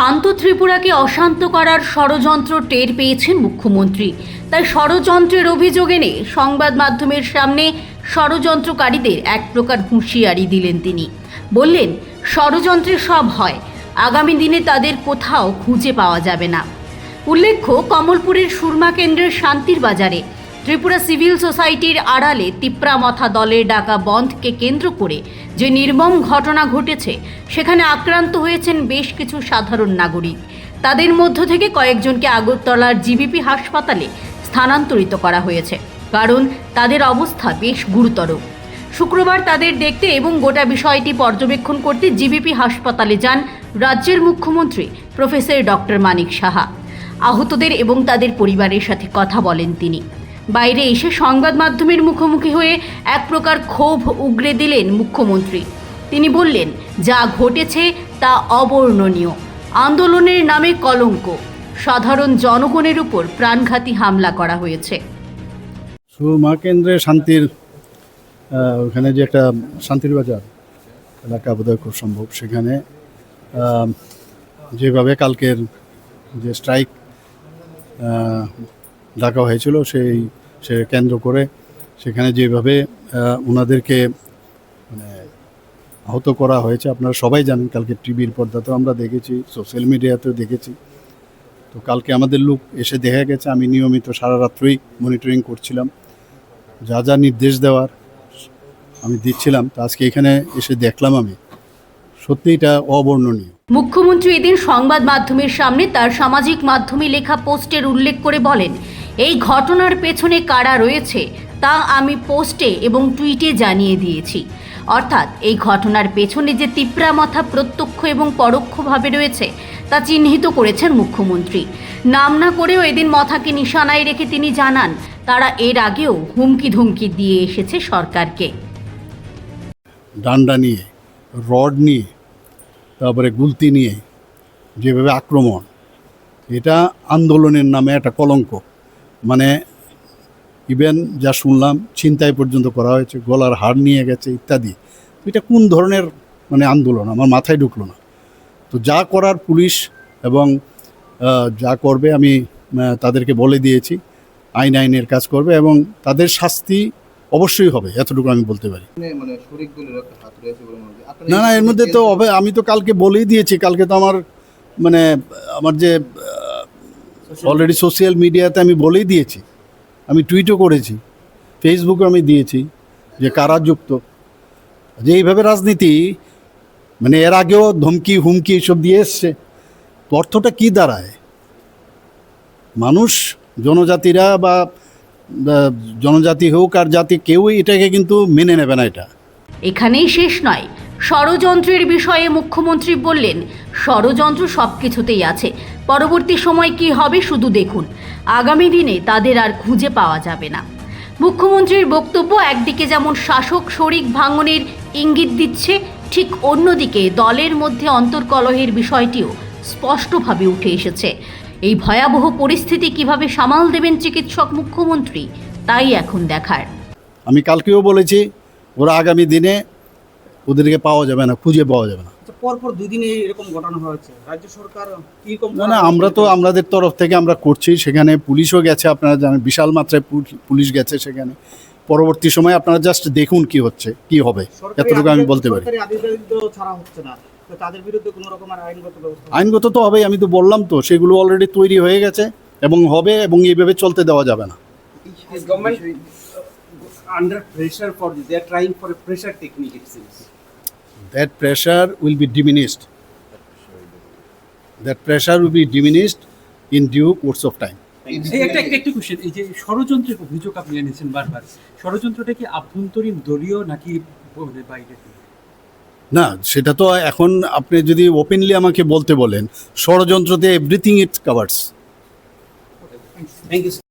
শান্ত ত্রিপুরাকে অশান্ত করার ষড়যন্ত্র টের পেয়েছেন মুখ্যমন্ত্রী। তাই ষড়যন্ত্রের অভিযোগ এনে সংবাদ মাধ্যমের সামনে ষড়যন্ত্রকারীদের এক প্রকার হুঁশিয়ারি দিলেন তিনি। বললেন, ষড়যন্ত্রে সব হয়, আগামী দিনে তাদের কোথাও খুঁজে পাওয়া যাবে না। উল্লেখ্য, কমলপুরের সুরমা কেন্দ্রের শান্তির বাজারে ত্রিপুরা সিভিল সোসাইটির আড়ালে তিপ্রামথা দলের ডাকা বন্ধকে কেন্দ্র করে যে নির্মম ঘটনা ঘটেছে, সেখানে আক্রান্ত হয়েছেন বেশ কিছু সাধারণ নাগরিক। তাদের মধ্য থেকে কয়েকজনকে আগরতলার জিবিপি হাসপাতালে স্থানান্তরিত করা হয়েছে, কারণ তাদের অবস্থা বেশ গুরুতর। শুক্রবার তাদের দেখতে এবং গোটা বিষয়টি পর্যবেক্ষণ করতে জিবিপি হাসপাতালে যান রাজ্যের মুখ্যমন্ত্রী প্রফেসর ডক্টর মানিক সাহা। আহতদের এবং তাদের পরিবারের সাথে কথা বলেন তিনি। বাইরে এসে সংবাদ মাধ্যমের মুখোমুখি হয়ে এক প্রকার ক্ষোভ উগরে দিলেন মুখ্যমন্ত্রী। তিনি বললেন, যা ঘটেছে তা অবর্ণনীয়। আন্দোলনের নামে কলঙ্ক। সাধারণ জনগণের উপর প্রাণঘাতী হামলা করা হয়েছে। কেন্দ্রে শান্তির ওখানে যে একটা শান্তির বাজার, এলাকা বোধহয় খুব সম্ভব সেখানে যেভাবে কালকের যে স্ট্রাইক ডাকা হয়েছিল, সেই, সে কেন্দ্র করে সেখানে যেভাবে ওনাদেরকে মানে আহত করা হয়েছে, আপনারা সবাই জানেন, কালকে টিভির পর্দাতেও আমরা দেখেছি, সোশ্যাল মিডিয়াতেও দেখেছি। তো কালকে আমাদের লোক এসে দেখা গেছে, আমি নিয়মিত সারা রাত্রই মনিটরিং করছিলাম। যা যা নির্দেশ দেওয়ার আমি দিচ্ছিলাম, তো আজকে এখানে এসে দেখলাম আমি। সত্যি এটা অবর্ণনীয়। মুখ্যমন্ত্রী এদিন সংবাদ মাধ্যমের সামনে তার সামাজিক মাধ্যমে লেখা পোস্টের উল্লেখ করে বলেন এই ঘটনার পেছনে কারা রয়েছে তা আমি পোস্টে এবং টুইটে জানিয়ে দিয়েছি। অর্থাৎ এই ঘটনার পেছনে যে তিপ্রা মাথা প্রত্যক্ষ এবং পরোক্ষভাবে রয়েছে, তা চিহ্নিত করেছেন মুখ্যমন্ত্রী। নাম না করেও এদিন মাথাকে নিশানায় রেখে তিনি জানান, তারা এর আগেও হুমকি ধুমকি দিয়ে এসেছে সরকারকে। ডান্ডা নিয়ে, রড নিয়ে, তারপরে গুলতি নিয়ে, যেভাবে আক্রমণ, এটা আন্দোলনের নামে একটা কলঙ্ক। মানে ইভেন যা শুনলাম চিন্তায় পর্যন্ত করা হয়েছে গলার হাড় নিয়ে গেছে ইত্যাদি। এটা কোন ধরনের মানে আন্দোলন? আমার মাথায় ঢুকলো না। তো যা করার পুলিশ এবং যা করবে আমি তাদেরকে বলে দিয়েছি আইন আইনের কাজ করবে এবং তাদের শাস্তি অবশ্যই হবে এতটুকু আমি বলতে পারি। মানে মনে না না এর মধ্যে তো হবে আমি তো কালকে বলেই দিয়েছি কালকে তো আমার মানে আমার যে অলরেডি সোশ্যাল মিডিয়াতে আমি বলেই দিয়েছি। আমি টুইটও করেছি। ফেসবুকে আমি দিয়েছি যে কারা যুক্ত। যে এইভাবে রাজনীতি মানে এর আগেও ধমকি, হুমকি এসব দিয়ে এসছে। অর্থটা কী দাঁড়ায়? মানুষ, জনজাতিরা বা জনজাতি হোক আর জাতি কেউই এটাকে কিন্তু মেনে নেবে না এটা। এখানেই শেষ নয়। ষড়যন্ত্রের বিষয়ে মুখ্যমন্ত্রী বললেন, ষড়যন্ত্র সব কিছুতেই আছে। পরবর্তী সময় কি হবে শুধু দেখুন। আগামী দিনে তাদের আর খুঁজে পাওয়া যাবে না। মুখ্যমন্ত্রীর বক্তব্য একদিকে যেমন শাসক শরিক ভাঙনের ইঙ্গিত দিচ্ছে, ঠিক অন্যদিকে দলের মধ্যে অন্তর্কলহের বিষয়টিও স্পষ্টভাবে উঠে এসেছে। এই ভয়াবহ পরিস্থিতি কীভাবে সামাল দেবেন চিকিৎসক মুখ্যমন্ত্রী, তাই এখন দেখার। আমি কালকেও বলেছি, ওরা আগামী দিনে ওদেরকে পাওয়া যাবে না খুঁজে পাওয়া যাবে না। আচ্ছা, পরপর দুই দিনে এরকম ঘটনা হয়েছে। রাজ্য সরকার না না আমরা তো আমাদের তরফ থেকে আমরা করছি সেখানে পুলিশও গেছে আপনারা জানেন বিশাল মাত্রায় পুলিশ গেছে সেখানে। পরবর্তী সময় আপনারা জাস্ট দেখুন কি হচ্ছে কি হবে এতটুকু আমি বলতে পারি। তো ছাড়া হচ্ছে না। তাদের বিরুদ্ধে কোনো রকম আইনগত ব্যবস্থা আইনগত তো হবেই আমি তো বললাম তো সেগুলো অলরেডি তৈরি হয়ে গেছে এবং হবে এবং এইভাবে চলতে দেওয়া যাবে না। Is government uh, under pressure for this? They are trying for a pressure will diminished that pressure will be diminished in due course of time এই একটা একটা কোশ্চেন এই যে ষড়যন্ত্রের অভিযোগ আপনি এনেছেন বারবার ষড়যন্ত্রটা কি আভ্যন্তরীণ দলীয় নাকি মানে বাইরে? না সেটা তো এখন আপনি যদি ওপেনলি আমাকে বলতে বলেন ষড়যন্ত্রতে everything it covers Thank you. sir.